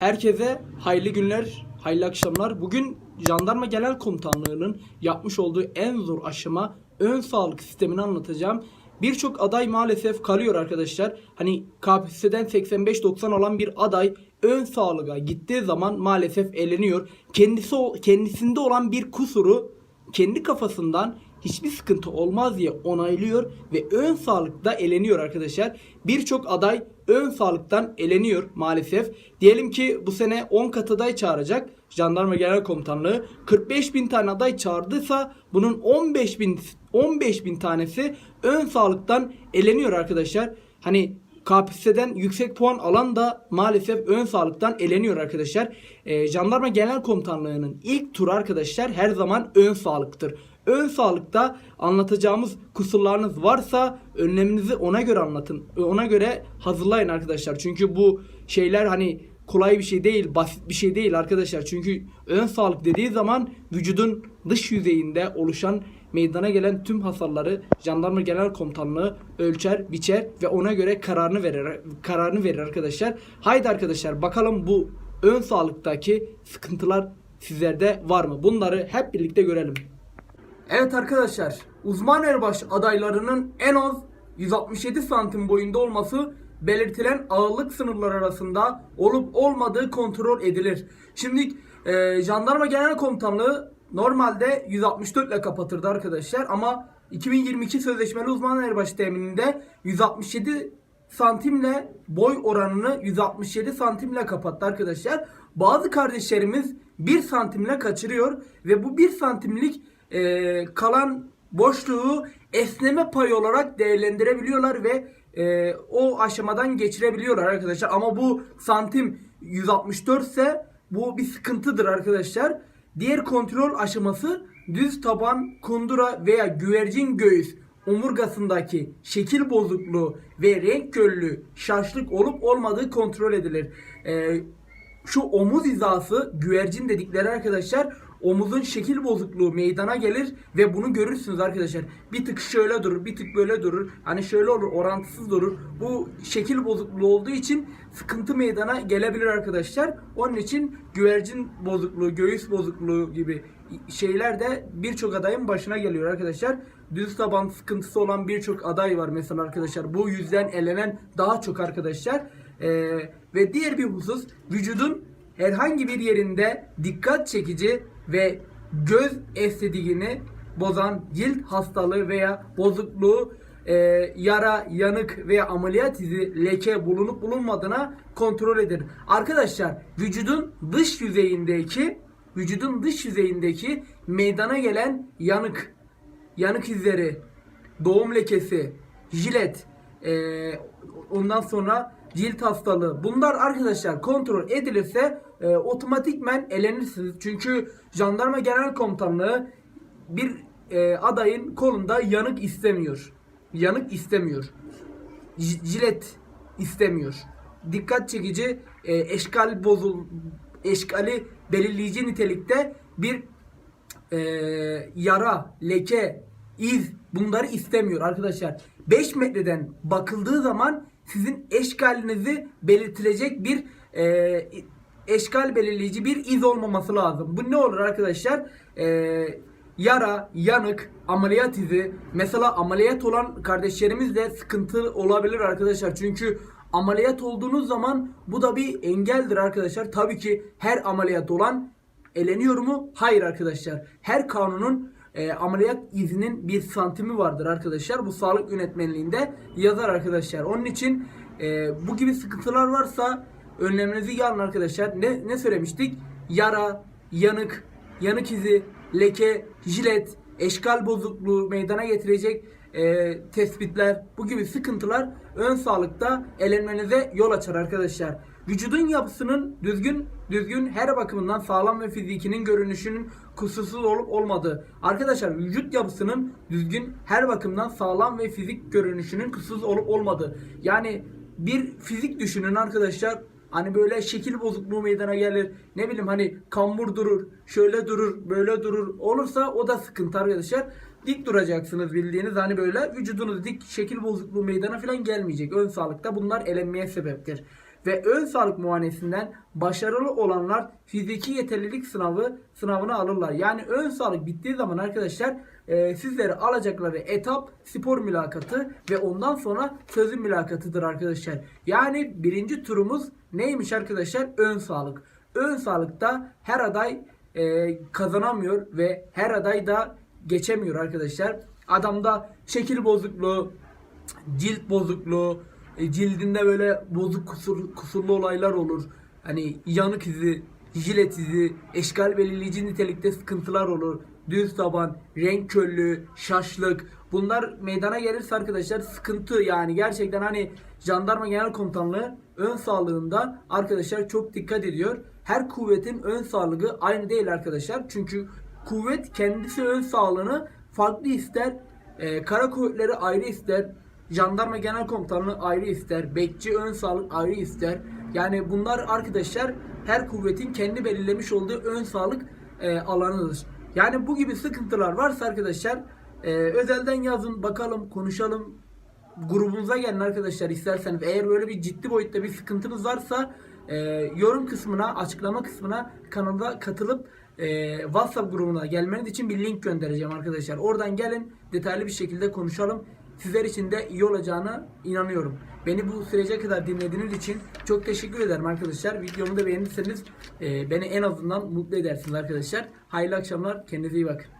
Herkese hayırlı günler, hayırlı akşamlar. Bugün Jandarma Genel Komutanlığı'nın yapmış olduğu en zor aşama ön sağlık sistemini anlatacağım. Birçok aday maalesef kalıyor arkadaşlar. Hani KPSS'den 85-90 alan bir aday ön sağlığa gittiği zaman maalesef eleniyor. Kendisi kendisinde olan bir kusuru kendi kafasından hiçbir sıkıntı olmaz diye onaylıyor ve ön sağlıkta eleniyor arkadaşlar. Birçok aday ön sağlıktan eleniyor maalesef. Diyelim ki bu sene 10 kat aday çağıracak Jandarma Genel Komutanlığı 45 bin tane aday çağırdıysa bunun 15 bin 15 bin tanesi ön sağlıktan eleniyor arkadaşlar. Hani KPSS'den yüksek puan alan da maalesef ön sağlıktan eleniyor arkadaşlar. Ee, Jandarma Genel Komutanlığı'nın ilk turu arkadaşlar her zaman ön sağlıktır. Ön sağlıkta anlatacağımız kusurlarınız varsa önleminizi ona göre anlatın. Ona göre hazırlayın arkadaşlar. Çünkü bu şeyler hani kolay bir şey değil, basit bir şey değil arkadaşlar. Çünkü ön sağlık dediği zaman vücudun dış yüzeyinde oluşan meydana gelen tüm hasarları Jandarma Genel Komutanlığı ölçer, biçer ve ona göre kararını verir kararını verir arkadaşlar. Haydi arkadaşlar bakalım bu ön sağlıktaki sıkıntılar sizlerde var mı? Bunları hep birlikte görelim. Evet arkadaşlar, uzman erbaş adaylarının en az 167 santim boyunda olması belirtilen ağırlık sınırları arasında olup olmadığı kontrol edilir. Şimdi e, Jandarma Genel Komutanlığı normalde 164 ile kapatırdı arkadaşlar ama 2022 sözleşmeli uzman erbaşı temininde 167 santimle boy oranını 167 santimle kapattı arkadaşlar. Bazı kardeşlerimiz 1 santimle kaçırıyor ve bu 1 santimlik e, kalan boşluğu esneme payı olarak değerlendirebiliyorlar ve e, o aşamadan geçirebiliyorlar arkadaşlar. Ama bu santim 164 ise bu bir sıkıntıdır arkadaşlar. Diğer kontrol aşaması düz taban, kundura veya güvercin göğüs omurgasındaki şekil bozukluğu ve renk körlüğü, şaşlık olup olmadığı kontrol edilir. Ee, şu omuz hizası güvercin dedikleri arkadaşlar omuzun şekil bozukluğu meydana gelir ve bunu görürsünüz arkadaşlar. Bir tık şöyle durur, bir tık böyle durur. Hani şöyle olur, orantısız durur. Bu şekil bozukluğu olduğu için sıkıntı meydana gelebilir arkadaşlar. Onun için güvercin bozukluğu, göğüs bozukluğu gibi şeyler de birçok adayın başına geliyor arkadaşlar. Düz taban sıkıntısı olan birçok aday var mesela arkadaşlar. Bu yüzden elenen daha çok arkadaşlar. Ee, ve diğer bir husus vücudun herhangi bir yerinde dikkat çekici ve göz estetiğini bozan cilt hastalığı veya bozukluğu e, yara, yanık veya ameliyat izi, leke bulunup bulunmadığına kontrol edilir. Arkadaşlar vücudun dış yüzeyindeki vücudun dış yüzeyindeki meydana gelen yanık, yanık izleri, doğum lekesi, jilet, e, ondan sonra cilt hastalığı. Bunlar arkadaşlar kontrol edilirse e, otomatikmen elenirsiniz. Çünkü Jandarma Genel Komutanlığı bir e, adayın kolunda yanık istemiyor. Yanık istemiyor. J- jilet istemiyor. Dikkat çekici e, eşkal bozul eşkali belirleyici nitelikte bir e, yara, leke, iz bunları istemiyor arkadaşlar. 5 metreden bakıldığı zaman sizin eşkalinizi belirtilecek bir e, eşkal belirleyici bir iz olmaması lazım. Bu ne olur arkadaşlar? E, yara, yanık, ameliyat izi. Mesela ameliyat olan kardeşlerimiz de sıkıntı olabilir arkadaşlar. Çünkü ameliyat olduğunuz zaman bu da bir engeldir arkadaşlar. Tabii ki her ameliyat olan eleniyor mu? Hayır arkadaşlar. Her kanunun e, ameliyat izinin bir santimi vardır arkadaşlar. Bu sağlık yönetmenliğinde yazar arkadaşlar. Onun için e, bu gibi sıkıntılar varsa önleminizi alın arkadaşlar. Ne, ne söylemiştik? Yara, yanık, yanık izi, leke, jilet, eşkal bozukluğu meydana getirecek e, tespitler, bu gibi sıkıntılar ön sağlıkta elenmenize yol açar arkadaşlar. Vücudun yapısının düzgün düzgün her bakımından sağlam ve fizikinin görünüşünün kusursuz olup olmadığı. Arkadaşlar vücut yapısının düzgün her bakımdan sağlam ve fizik görünüşünün kusursuz olup olmadığı. Yani bir fizik düşünün arkadaşlar. Hani böyle şekil bozukluğu meydana gelir. Ne bileyim hani kambur durur, şöyle durur, böyle durur. Olursa o da sıkıntı arkadaşlar. Dik duracaksınız bildiğiniz hani böyle vücudunuz dik şekil bozukluğu meydana falan gelmeyecek. Ön sağlıkta bunlar elenmeye sebeptir. Ve ön sağlık muayenesinden başarılı olanlar fiziki yeterlilik sınavı sınavını alırlar. Yani ön sağlık bittiği zaman arkadaşlar e, sizleri alacakları etap spor mülakatı ve ondan sonra sözlü mülakatıdır arkadaşlar. Yani birinci turumuz neymiş arkadaşlar? Ön sağlık. Ön sağlıkta her aday e, kazanamıyor ve her aday da geçemiyor arkadaşlar. Adamda şekil bozukluğu, cilt bozukluğu, e, cildinde böyle bozuk kusur, kusurlu olaylar olur. Hani yanık izi, jilet izi, eşkal belirleyici nitelikte sıkıntılar olur. Düz taban, renk körlüğü, şaşlık. Bunlar meydana gelirse arkadaşlar sıkıntı yani gerçekten hani jandarma genel komutanlığı ön sağlığında arkadaşlar çok dikkat ediyor. Her kuvvetin ön sağlığı aynı değil arkadaşlar. Çünkü kuvvet kendisi ön sağlığını farklı ister. Ee, kara kuvvetleri ayrı ister. Jandarma Genel Komutanlığı ayrı ister. Bekçi ön sağlık ayrı ister. Yani bunlar arkadaşlar her kuvvetin kendi belirlemiş olduğu ön sağlık e, alanıdır. Yani bu gibi sıkıntılar varsa arkadaşlar e, özelden yazın bakalım konuşalım grubumuza gelin arkadaşlar isterseniz. Eğer böyle bir ciddi boyutta bir sıkıntınız varsa e, yorum kısmına, açıklama kısmına kanalda katılıp e, WhatsApp grubuna gelmeniz için bir link göndereceğim arkadaşlar. Oradan gelin detaylı bir şekilde konuşalım. Sizler için de iyi olacağına inanıyorum. Beni bu sürece kadar dinlediğiniz için çok teşekkür ederim arkadaşlar. Videomu da beğenirseniz e, beni en azından mutlu edersiniz arkadaşlar. Hayırlı akşamlar. Kendinize iyi bakın.